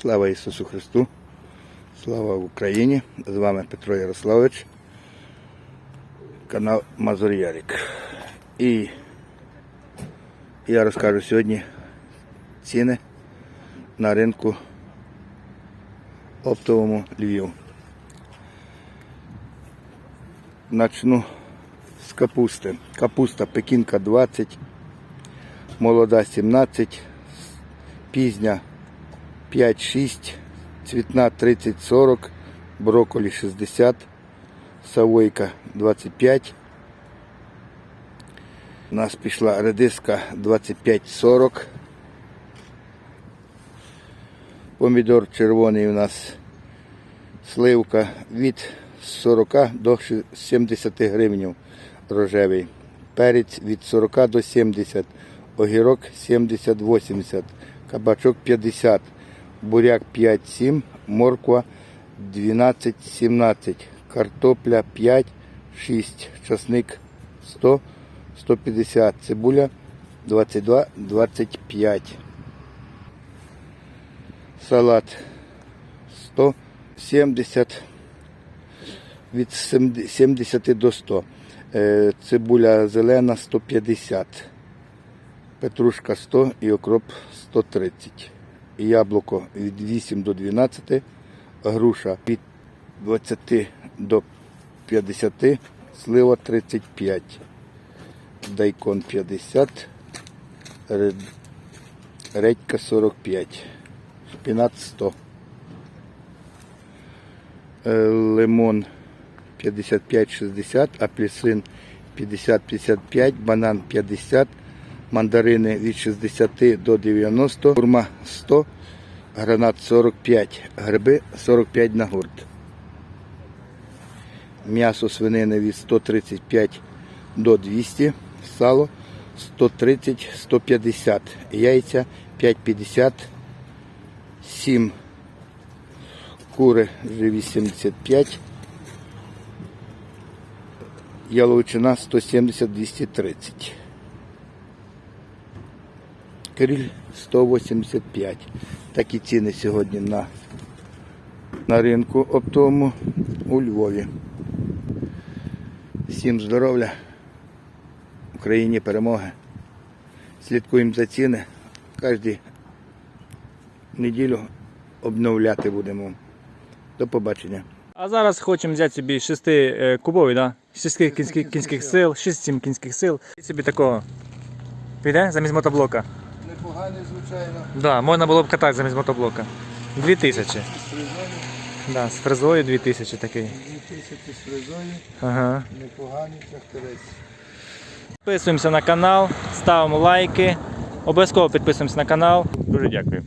Слава Ісусу Христу! Слава Україні! З вами Петро Ярославович, канал Мазур Ярик. І я розкажу сьогодні ціни на ринку оптовому Львів. Начну з капусти. Капуста пекінка 20, молода 17, пізня 5-6, цвітна 30-40, брокколі 60, савойка 25. У нас пішла редиска 25-40. Помідор червоний у нас сливка від 40 до 70 гривень рожевий. Перець від 40 до 70, огірок 70-80, кабачок 50, буряк 5-7, морква 12-17, картопля 5-6, часник 100, 150, цибуля 22-25. Салат 170 від 70 до 100. Е, Цибуля зелена 150. Петрушка 100 і окроп 130. Яблуко від 8 до 12. Груша від 20 до 50. Слива 35. Дайкон 50. Редька 45. Шпінат 100. Е, Лимон 55-60, апельсин 50-55, банан 50, мандарини від 60 до 90, хурма 100, гранат 45, гриби 45 на гурт. М'ясо свинини від 135 до 200, сало 130-150, яйця 5,50, 7 кури живі 75, яловичина 170-230. Криль 185. Такі ціни сьогодні на, на ринку оптовому у Львові. Всім здоров'я, Україні перемоги. Слідкуємо за ціни. Кожну неділю обновляти будемо. До побачення. А зараз хочемо взяти собі 6 е, кубовий, да? 6 кінських, кінських сил, 6-7 кінських сил. І собі такого. Піде замість мотоблока. Непоганий, звичайно. Да, можна було б катати замість мотоблока. 2000. Да, з фрезою 2000 такий. 2000 з фрезою, Ага. непоганий тракторець. Підписуємося на канал, ставимо лайки. Обов'язково підписуємося на канал. Дуже дякую.